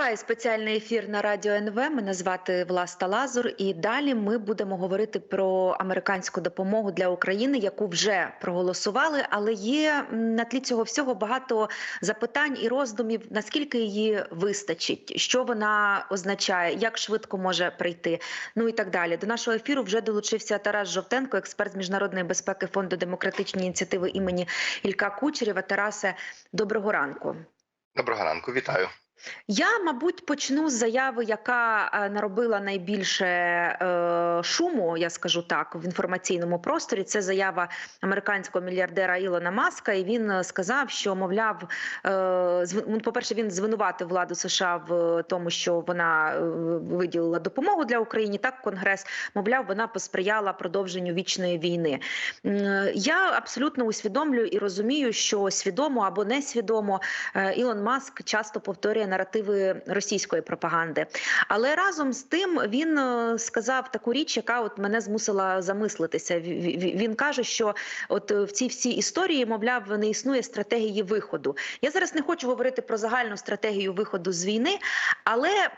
Триває спеціальний ефір на радіо НВ. Мене звати Власта Лазур. І далі ми будемо говорити про американську допомогу для України, яку вже проголосували. Але є на тлі цього всього багато запитань і роздумів, наскільки її вистачить, що вона означає, як швидко може прийти. Ну і так далі. До нашого ефіру вже долучився Тарас Жовтенко, експерт з міжнародної безпеки фонду демократичні ініціативи імені Ілька Кучерєва. Тарасе, доброго ранку. Доброго ранку, вітаю. Я, мабуть, почну з заяви, яка е, наробила найбільше е, шуму, я скажу так, в інформаційному просторі. Це заява американського мільярдера Ілона Маска. І він е, сказав, що мовляв, е, ну, по-перше, він звинуватив владу США в тому, що вона е, виділила допомогу для України. Так, Конгрес, мовляв, вона посприяла продовженню вічної війни. Я абсолютно усвідомлюю і розумію, що свідомо або несвідомо е, Ілон Маск часто повторює наративи російської пропаганди. Але разом з тим він е, сказав таку річ, яка от мене змусила замислитися. Ві- ві- Він каже, що от е, в цій всій історії, мовляв, не існує стратегії виходу. Я зараз не хочу говорити про загальну стратегію виходу з війни, але е,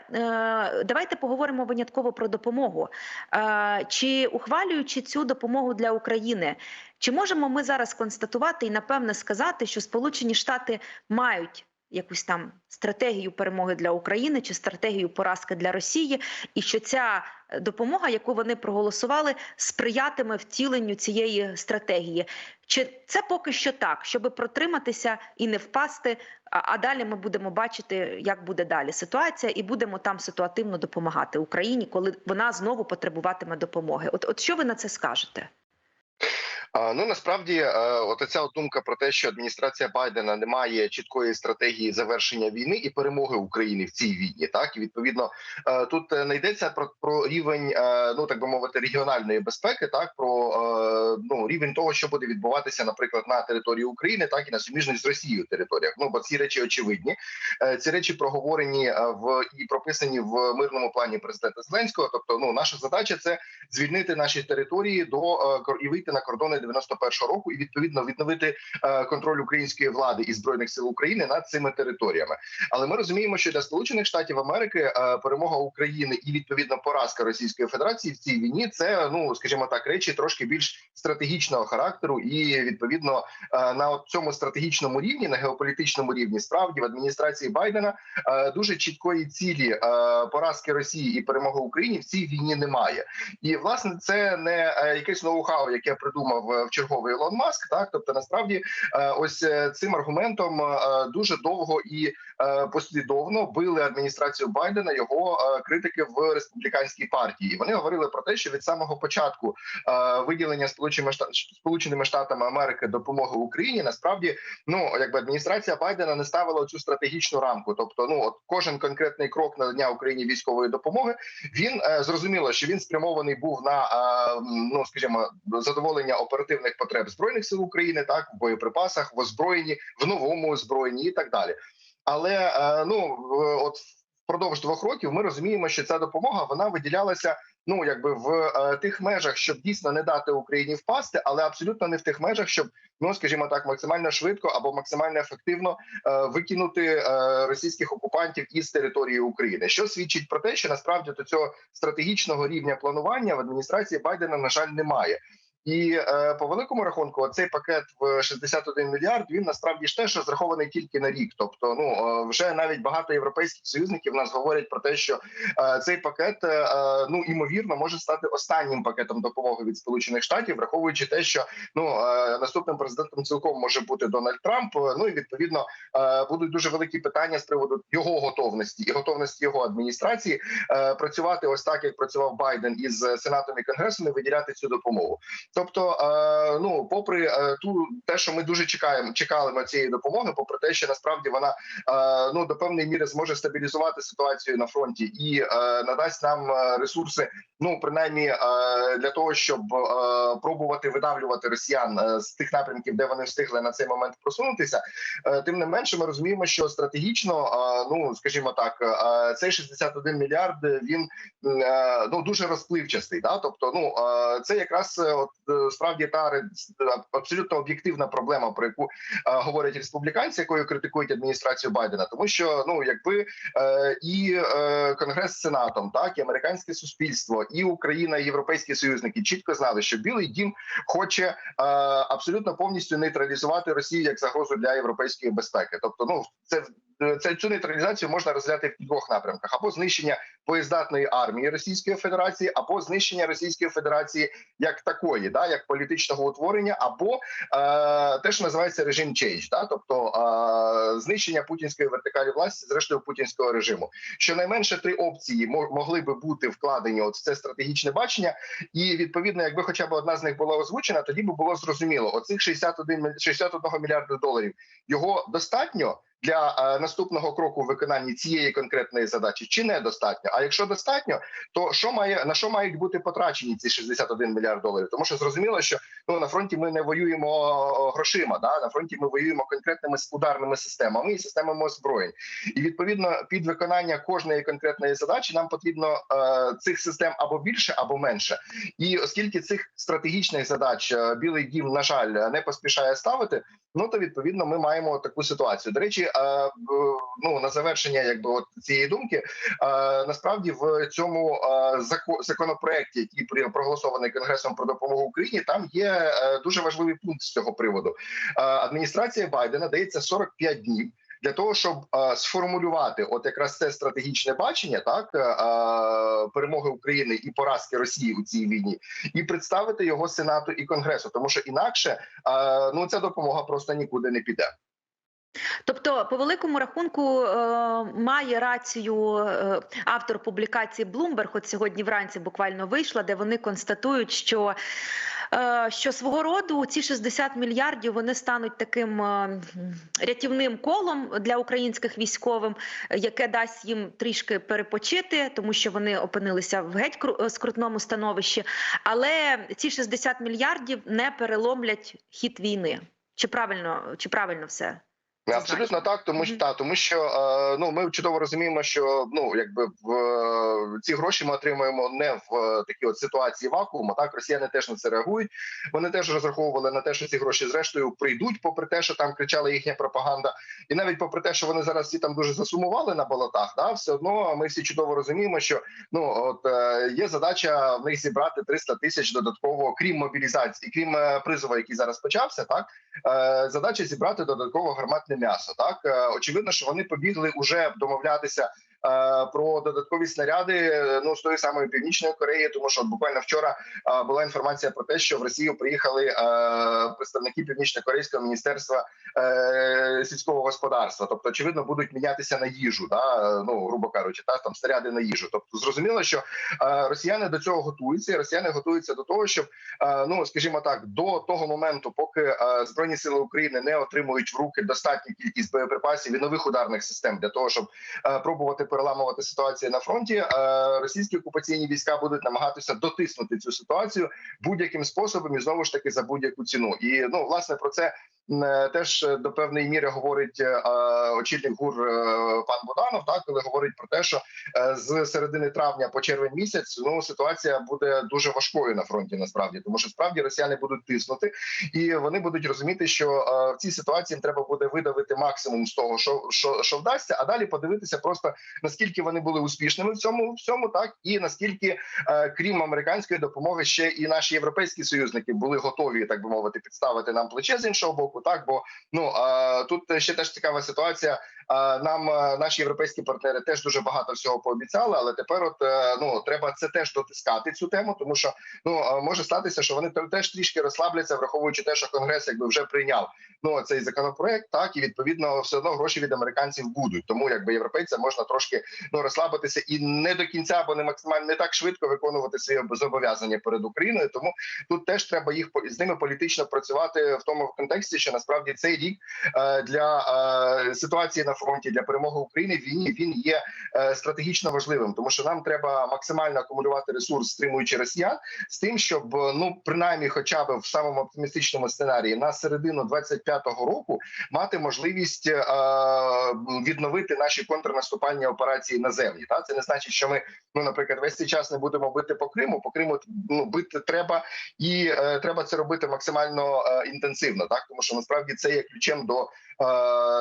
давайте поговоримо винятково про допомогу. Е, чи ухвалюючи цю допомогу для України, чи можемо ми зараз констатувати і напевне сказати, що Сполучені Штати мають якусь там стратегію перемоги для України чи стратегію поразки для Росії, і що ця е, допомога, яку вони проголосували, сприятиме втіленню цієї стратегії? Чи це поки що так, щоб протриматися і не впасти? А, а далі ми будемо бачити, як буде далі ситуація, і будемо там ситуативно допомагати Україні, коли вона знову потребуватиме допомоги. От, от що ви на це скажете? Ну насправді, е, от ця думка про те, що адміністрація Байдена не має чіткої стратегії завершення війни і перемоги України в цій війні. Так і відповідно е, тут е, не йдеться про, про рівень, ну так би мовити, регіональної безпеки, так про ну рівень того, що буде відбуватися, наприклад, на території України, так і на суміжних з Росією територіях. Ну бо ці речі очевидні. Ці речі проговорені в і прописані в мирному плані президента Зеленського. Тобто, ну наша задача це звільнити наші території до і вийти на кордони 91-го року, і відповідно відновити е, контроль української влади і збройних сил України над цими територіями. Але ми розуміємо, що для Сполучених Штатів Америки е, перемога України і відповідно поразка Російської Федерації в цій війні це ну скажімо так, речі трошки більш стратегічного характеру, і відповідно е, на цьому стратегічному рівні, на геополітичному рівні, справді в адміністрації Байдена дуже чіткої цілі поразки Росії і перемоги Україні в цій війні немає. І власне це не якесь ноу-хау, яке придумав в черговий Ілон Маск. Так, тобто, насправді, е, ось е, цим аргументом е, дуже довго і послідовно били адміністрацію Байдена його критики в республіканській партії. Вони говорили про те, що від самого початку виділення Сполученими Шта- Штатами Америки допомоги Україні насправді ну якби адміністрація Байдена не ставила цю стратегічну рамку. Тобто, ну от кожен конкретний крок надання Україні військової допомоги він зрозуміло, що він спрямований був на ну скажімо задоволення оперативних потреб збройних сил України, так в боєприпасах, в озброєнні, в новому озброєнні і так далі. Але е, ну от впродовж двох років ми розуміємо, що ця допомога вона виділялася. Ну, якби в е, тих межах, щоб дійсно не дати Україні впасти, але абсолютно не в тих межах, щоб ну скажімо так, максимально швидко або максимально ефективно е, викинути е, російських окупантів із території України, що свідчить про те, що насправді до цього стратегічного рівня планування в адміністрації Байдена на жаль немає. І е, по великому рахунку, цей пакет в 61 мільярд він насправді ж теж розрахований тільки на рік. Тобто, ну е, вже навіть багато європейських союзників нас говорять про те, що е, цей пакет е, ну імовірно може стати останнім пакетом допомоги від Сполучених Штатів, враховуючи те, що ну е, наступним президентом цілком може бути Дональд Трамп. Ну і відповідно е, будуть дуже великі питання з приводу його готовності і готовності його адміністрації е, працювати ось так, як працював Байден із сенатом і конгресом, і виділяти цю допомогу. Тобто, е, ну попри е, ту те, що ми дуже чекаємо, чекали на цієї допомоги, попри те, що насправді вона е, ну до певної міри зможе стабілізувати ситуацію на фронті і надасть нам ресурси, ну принаймні для того, щоб пробувати видавлювати росіян з тих напрямків, де вони встигли на цей момент просунутися. Тим не менше, ми розуміємо, що стратегічно, ну скажімо так, цей 61 мільярд він ну дуже розпливчастий. Да? Тобто, ну це якраз от справді та ре- абсолютно об'єктивна проблема, про яку е, говорять республіканці, якою критикують адміністрацію Байдена, тому що ну якби е, і е, Конгрес з Сенатом, так і американське суспільство, і Україна, і європейські союзники чітко знали, що Білий Дім хоче е, абсолютно повністю нейтралізувати Росію як загрозу для європейської безпеки. Тобто, ну це це цю нейтралізацію можна розглядати в двох напрямках: або знищення боєздатної армії Російської Федерації, або знищення Російської Федерації як такої, да як політичного утворення, або е, те, що називається режим чейдж, да, тобто е, знищення путінської вертикалі власті, зрештою путінського режиму. Щонайменше три опції могли би бути вкладені от в це стратегічне бачення, і відповідно, якби хоча б одна з них була озвучена, тоді би було зрозуміло, оцих 61, міль- 61 мільярда доларів його достатньо для е, наступного кроку в виконанні цієї конкретної задачі, чи недостатньо? А якщо достатньо, то що має на що мають бути потрачені ці 61 мільярд доларів? Тому що зрозуміло, що ну на фронті ми не воюємо грошима. Да на фронті ми воюємо конкретними ударними системами і системами озброєнь. І відповідно під виконання кожної конкретної задачі нам потрібно е, цих систем або більше, або менше. І оскільки цих стратегічних задач е, Білий Дім, на жаль, не поспішає ставити. Ну то відповідно ми маємо таку ситуацію. До речі, ну на завершення, якби от цієї думки, насправді в цьому законопроекті, який проголосований конгресом про допомогу Україні, там є е, дуже важливий пункт з цього приводу. Адміністрація Байдена дається 45 днів. Для того щоб е, сформулювати от якраз це стратегічне бачення, так е, перемоги України і поразки Росії у цій війні, і представити його Сенату і Конгресу, тому що інакше е, ну ця допомога просто нікуди не піде. Тобто, по великому рахунку, е, має рацію е, автор публікації Bloomberg, от сьогодні вранці буквально вийшла, де вони констатують, що. е, Що свого роду ці 60 мільярдів вони стануть таким рятівним колом для українських військовим, яке дасть їм трішки перепочити, тому що вони опинилися в геть скрутному становищі. Але ці 60 мільярдів не переломлять хід війни. Чи правильно, чи правильно все? Абсолютно так, тому що та тому, що е, ну ми чудово розуміємо, що ну якби в е, ці гроші ми отримуємо не в е, такій от ситуації вакууму. Так росіяни теж на це реагують. Вони теж розраховували на те, що ці гроші зрештою прийдуть, попри те, що там кричала їхня пропаганда, і навіть попри те, що вони зараз всі там дуже засумували на болотах, да, все одно ми всі чудово розуміємо, що ну от е, є задача в них зібрати 300 тисяч додатково, крім мобілізації, крім призову, який зараз почався, так е, задача зібрати додатково гарматне м'ясо. Так е, очевидно, що вони побігли уже домовлятися. Е, Про додаткові снаряди е, ну з тої самої північної Кореї, тому що буквально вчора е, була інформація про те, що в Росію приїхали представники північно-корейського міністерства сільського господарства. Тобто, очевидно, будуть мінятися на їжу, да ну грубо кажучи, та там снаряди на їжу. Тобто, зрозуміло, що росіяни до цього готуються. Росіяни готуються до того, щоб ну скажімо так, до того моменту, поки збройні сили України не отримують в руки достатню кількість боєприпасів і нових ударних систем для того, щоб пробувати переламувати ситуацію на фронті, е, російські окупаційні війська будуть намагатися дотиснути цю ситуацію будь-яким способом і знову ж таки за будь-яку ціну. І ну власне про це. е, Теж до певної міри говорить е, очільник гур пан Буданов, так коли говорить про те, що з середини травня по червень місяць ну ситуація буде дуже важкою на фронті. Насправді, тому що справді росіяни будуть тиснути, і вони будуть розуміти, що в цій ситуації треба буде видавити максимум з того, що що, що вдасться, а далі подивитися просто наскільки вони були успішними в цьому всьому, так і наскільки, е, крім американської допомоги, ще і наші європейські союзники були готові, так би мовити, підставити нам плече з іншого боку. Так, бо ну е, тут ще теж цікава ситуація. Е, Нам е, наші європейські партнери теж дуже багато всього пообіцяли, але тепер, от е, ну треба це теж дотискати цю тему, тому що ну може статися, що вони те- теж трішки розслабляться, враховуючи те, що конгрес якби вже прийняв ну цей законопроект, так і відповідно все одно гроші від американців будуть. Тому якби європейцям можна трошки ну розслабитися і не до кінця, або не максимально не так швидко виконувати свої зобов'язання перед Україною. Тому тут теж треба їх з ними політично працювати в тому контексті, що насправді цей рік для ситуації на на фронті для перемоги України в війні він є е, стратегічно важливим, тому що нам треба максимально акумулювати ресурс, стримуючи росіян, з тим, щоб е, ну принаймні, хоча б в самому оптимістичному сценарії на середину 25-го року мати можливість е, відновити наші контрнаступальні операції наземні. Та це не значить, що ми ну, наприклад, весь цей час не будемо бити по Криму. По Криму ну бити треба, і е, треба це робити максимально е, інтенсивно, так тому що насправді це є ключем до е,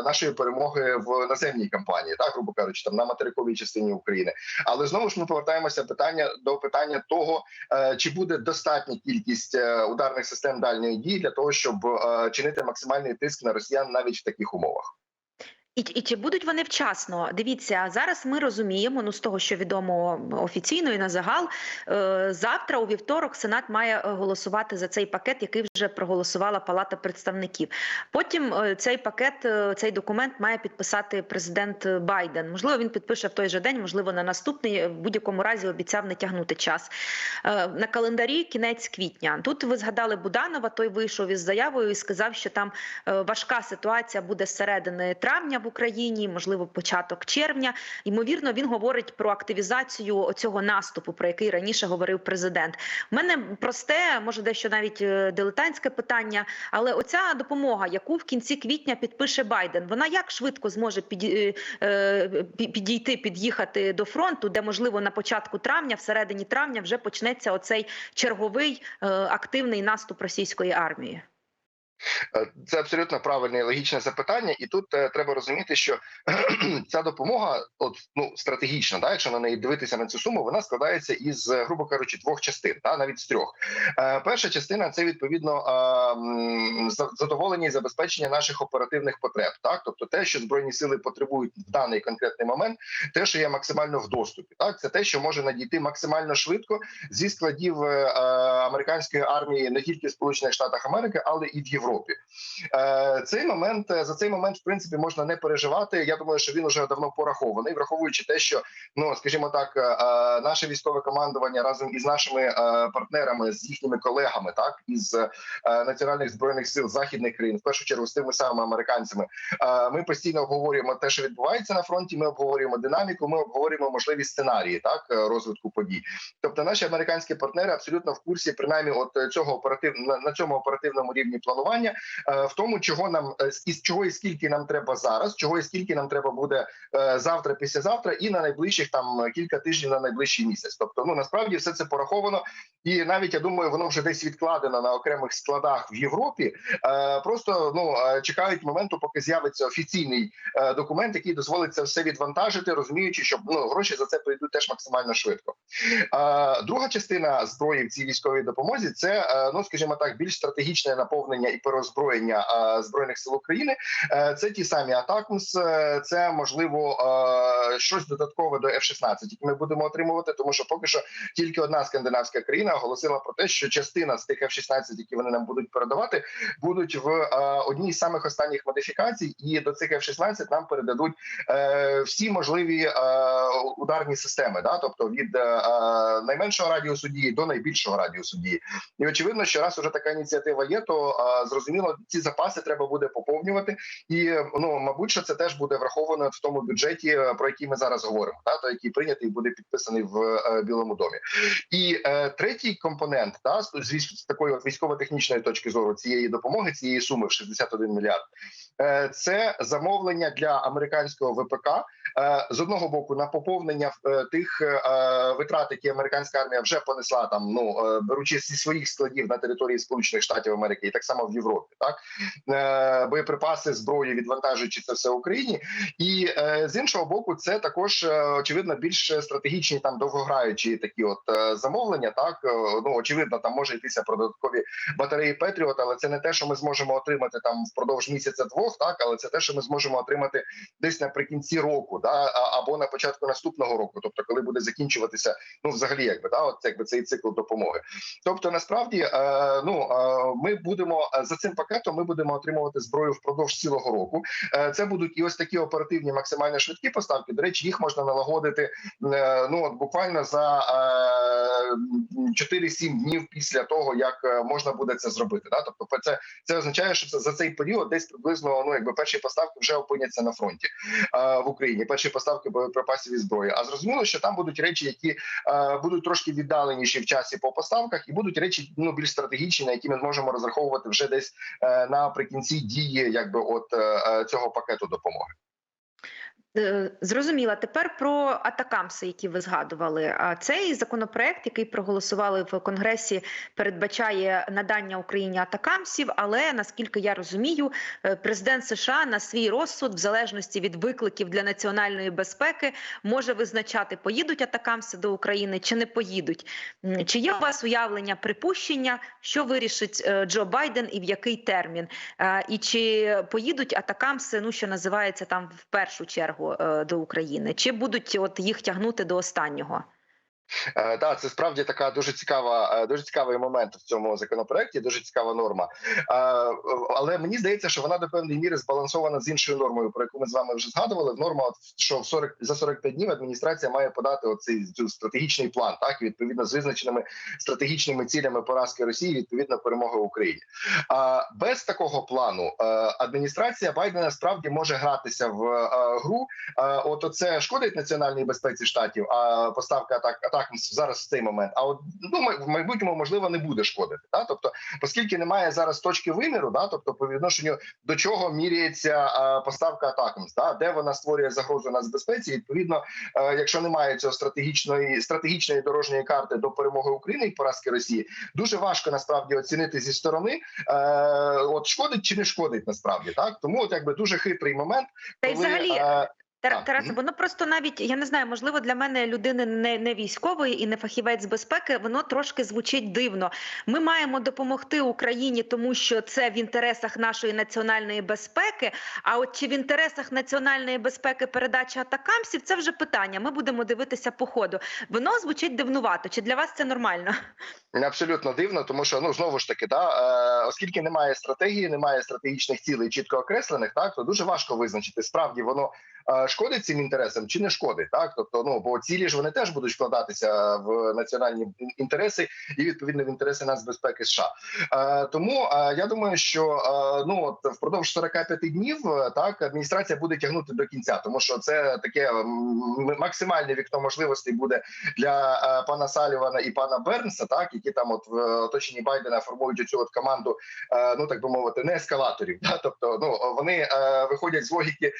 нашої перемоги в наземній кампанії, так грубо кажучи, там на материковій частині України. Але знову ж ми повертаємося питання до питання того, е, чи буде достатня кількість е, ударних систем дальньої дії для того, щоб е, чинити максимальний тиск на росіян навіть в таких умовах. І, і чи будуть вони вчасно? Дивіться, зараз ми розуміємо, ну з того, що відомо офіційно і на загал, е, завтра у вівторок Сенат має е, голосувати за цей пакет, який вже проголосувала Палата представників. Потім е, цей пакет, е, цей документ має підписати президент Байден. Можливо, він підпише в той же день, можливо, на наступний. В будь-якому разі обіцяв не тягнути час Е, на календарі. Кінець квітня. Тут ви згадали Буданова. Той вийшов із заявою і сказав, що там е, важка ситуація буде з середини травня в Україні, можливо, початок червня. Ймовірно, він говорить про активізацію цього наступу, про який раніше говорив президент. У мене просте, може дещо навіть е, дилетантське питання, але оця допомога, яку в кінці квітня підпише Байден, вона як швидко зможе е, е, пі- підійти, під'їхати до фронту, де можливо на початку травня, всередині травня, вже почнеться оцей черговий активний наступ російської армії. Е, Це абсолютно правильне і логічне запитання, і тут е, треба розуміти, що ця допомога, от ну стратегічна, да, якщо на неї дивитися на цю суму, вона складається із, е, грубо кажучи, двох частин, та навіть з трьох. Перша частина це відповідно за- задоволення і забезпечення наших оперативних потреб, так тобто те, що збройні сили потребують в даний конкретний момент, те, що є максимально в доступі, так це те, що може надійти максимально швидко зі складів американської армії не тільки в Сполучених Штатах Америки, але і в Європі. Е, Цей момент е, за цей момент, в принципі, можна не переживати. Я думаю, що він уже давно порахований, враховуючи те, що ну скажімо так, е, наше військове командування разом із нашими партнерами, з їхніми колегами, так із національних збройних сил західних країн, в першу чергу з тими самими американцями. Ми постійно обговорюємо те, що відбувається на фронті. Ми обговорюємо динаміку. Ми обговорюємо можливі сценарії так розвитку подій. Тобто, наші американські партнери абсолютно в курсі, принаймні, от цього оператив на, на цьому оперативному рівні планування, е, в тому, чого нам е, із чого і скільки нам треба зараз, чого і скільки нам треба буде е, завтра, післязавтра, і на найближчих там кілька тижнів на найближчий місяць. Тобто, ну насправді все це пораховано, і навіть я думаю, воно вже десь відкладено на окремих складах в Європі. Просто ну чекають моменту, поки з'явиться офіційний документ, який дозволить це все відвантажити, розуміючи, що ну гроші за це прийдуть теж максимально швидко. Друга частина зброї в цій військовій допомозі це ну, скажімо так, більш стратегічне наповнення і переозброєння е, збройних сил України. Е, Це ті самі Атакмс, е, це можливо щось додаткове до F-16, які ми будемо отримувати, тому що поки що тільки одна скандинавська країна оголосила про те, що частина з тих F-16, які вони нам будуть передавати, будуть в одній з самих останніх модифікацій, і до цих F-16 нам передадуть всі можливі ударні системи, да, тобто від найменшого радіусу дії до найбільшого радіусу дії. І очевидно, що раз уже така ініціатива є, то е, зрозуміло, ці запаси треба буде поповнювати, і ну мабуть, що це теж буде враховано в тому бюджеті, е, про який ми зараз говоримо, та то який прийнятий буде підписаний в е, Білому домі. І е, третій компонент, та звісно з, такої от військово-технічної точки зору цієї допомоги, цієї суми в 61 мільярд, це замовлення для американського ВПК. Е, з одного боку на поповнення е, тих е, витрат, які американська армія вже понесла там, ну е, беручи зі своїх складів на території Сполучених Штатів Америки, і так само в Європі, так? Е, боєприпаси, зброю, відвантажуючи це все Україні, і е, з іншого боку, це також е, очевидно більш стратегічні там довгограючі такі от е, замовлення. Так? Е, ну очевидно, там може йтися про додаткові батареї Петріот, але це не те, що ми зможемо отримати там впродовж місяця двох, так але це те, що ми зможемо отримати десь наприкінці року, да або на початку наступного року, тобто коли буде закінчуватися, ну взагалі, якби да, от якби цей цикл допомоги. Тобто, насправді, е, ну е, ми будемо е, за цим пакетом. Ми будемо отримувати зброю впродовж цілого року. Це будуть і ось такі оперативні, максимально швидкі поставки. До речі, їх можна налагодити ну от буквально за 4-7 днів після того, як е, можна буде це зробити. Да? Тобто, це це означає, що за цей період десь приблизно ну якби перші поставки вже опиняться на фронті е, в Україні. Перші поставки боєприпасів і зброї. А зрозуміло, що там будуть речі, які е, будуть трошки віддаленіші в часі по поставках, і будуть речі ну більш стратегічні, на які ми зможемо розраховувати вже десь наприкінці дії, якби от цього пакету допомоги. Е, Зрозуміла. Тепер про атакамси, які ви згадували. А цей законопроект, який проголосували в Конгресі, передбачає надання Україні атакамсів. Але наскільки я розумію, е, президент США на свій розсуд, в залежності від викликів для національної безпеки, може визначати, поїдуть атакамси до України чи не поїдуть. Чи є у вас уявлення припущення, що вирішить е, Джо Байден і в який термін? І чи поїдуть атакамси, ну що називається там в першу чергу е, до України, чи будуть от їх тягнути до останнього? Е, Так, це справді така дуже цікава, е, дуже цікавий момент в цьому законопроекті. Дуже цікава норма. Е, Але мені здається, що вона до певної міри збалансована з іншою нормою, про яку ми з вами вже згадували. Норма, що в 40, за 45 днів адміністрація має подати оцей стратегічний план, так відповідно з визначеними стратегічними цілями поразки Росії, відповідно перемоги України. А без такого плану е, адміністрація Байдена справді може гратися в е, гру. Е, От оце шкодить національній безпеці штатів. А поставка атак атак зараз в цей момент. А от ну в майбутньому можливо не буде шкодити. Да? Тобто, оскільки немає зараз точки виміру, да, тобто по відношенню до чого міряється е, поставка атакамс, да, де вона створює загрозу нацбезпеці. Відповідно, е, якщо немає цього стратегічної стратегічної дорожньої карти до перемоги України і поразки Росії, дуже важко насправді оцінити зі сторони, е, от шкодить чи не шкодить насправді так. Тому от якби дуже хитрий момент, Та й коли, взагалі. Тар- Тарасе, воно просто навіть я не знаю, можливо, для мене людини не, не військової і не фахівець з безпеки, воно трошки звучить дивно. Ми маємо допомогти Україні, тому що це в інтересах нашої національної безпеки. А от чи в інтересах національної безпеки передача атакамсів, це вже питання. Ми будемо дивитися по ходу. Воно звучить дивнувато. Чи для вас це нормально? Абсолютно дивно, тому що ну знову ж таки, да, е, оскільки немає стратегії, немає стратегічних цілей чітко окреслених, так то дуже важко визначити справді воно шкодить цим інтересам чи не шкодить. Так, тобто, ну бо цілі ж вони теж будуть вкладатися в національні інтереси і відповідно в інтереси нацбезпеки США. Тому я думаю, що ну от впродовж 45 днів е, так адміністрація буде тягнути до кінця, тому що це таке максимальне вікно можливостей буде для е, пана Салівана і пана Бернса, так які там от в оточенні Байдена формують оцю от команду, е, ну так би мовити, не ескалаторів. Да? Тобто, ну вони виходять з логіки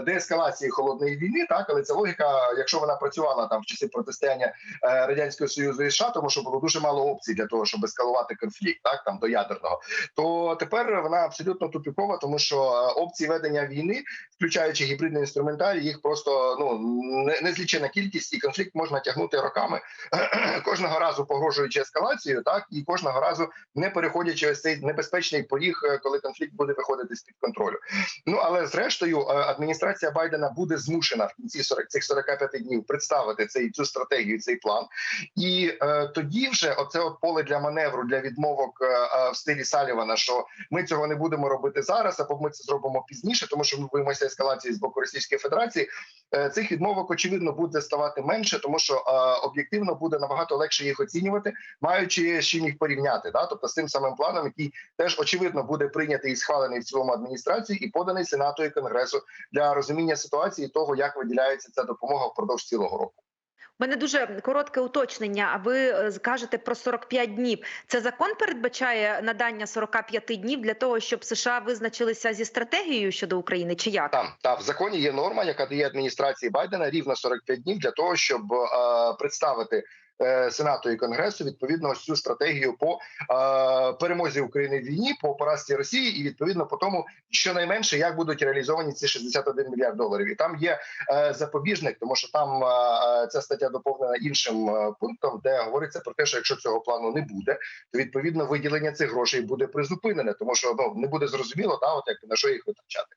деескалації холодної війни, так але ця логіка, якщо вона працювала там в часи протистояння е, радянського союзу і США, тому що було дуже мало опцій для того, щоб ескалувати конфлікт, так там до ядерного, то тепер вона абсолютно тупікова, тому що е, опції ведення війни, включаючи гібридний інструментарій, їх просто ну не- незлічена кількість, і конфлікт можна тягнути роками кожного разу погрожуючи ескалацією, так і кожного разу не переходячи ось цей небезпечний поріг, е, коли конфлікт буде виходити з під контролю. Ну але зрештою, е, адміністрація Байдена буде змушена в кінці 40, цих 45 днів представити цей цю стратегію, цей план, і е, тоді вже оце от поле для маневру для відмовок е, е, в стилі Салівана, що ми цього не будемо робити зараз, або ми це зробимо пізніше, тому що ми боїмося ескалації з боку Російської Федерації. Е, Цих відмовок очевидно буде ставати менше, тому що е, об'єктивно буде набагато легше їх оцінювати, маючи з чим їх порівняти. Да? Тобто з тим самим планом, який теж очевидно буде прийнятий і схвалений в цілому адміністрації, і поданий Сенату і Конгресу для розуміння ситуації того, як виділяється ця допомога впродовж цілого року. Мене дуже коротке уточнення. А ви е, кажете про 45 днів. Це закон передбачає надання 45 днів для того, щоб США визначилися зі стратегією щодо України, чи як? Там та в законі є норма, яка дає адміністрації Байдена рівно 45 днів для того, щоб е, представити. Е, Сенату і Конгресу відповідно ось цю стратегію по е, перемозі України в війні, по поразці Росії, і відповідно по тому, щонайменше як будуть реалізовані ці 61 мільярд доларів. І там є е, запобіжник, тому що там е, ця стаття доповнена іншим е, пунктом, де говориться про те, що якщо цього плану не буде, то відповідно виділення цих грошей буде призупинене, тому що ну не буде зрозуміло, та от як на що їх витрачати.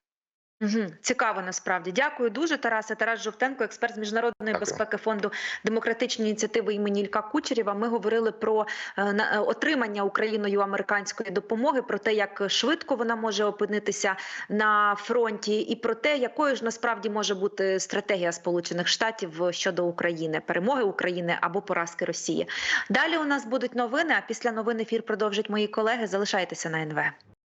Угу. Цікаво насправді. Дякую дуже, Тарасе. Тарас Жовтенко, експерт з міжнародної Дякую. безпеки фонду демократичні ініціативи імені Ілька Кучерєва. Ми говорили про е, е, отримання Україною американської допомоги, про те, як швидко вона може опинитися на фронті, і про те, якою ж насправді може бути стратегія Сполучених Штатів щодо України, перемоги України або поразки Росії. Далі у нас будуть новини. А після новин ефір продовжать мої колеги. Залишайтеся на НВ.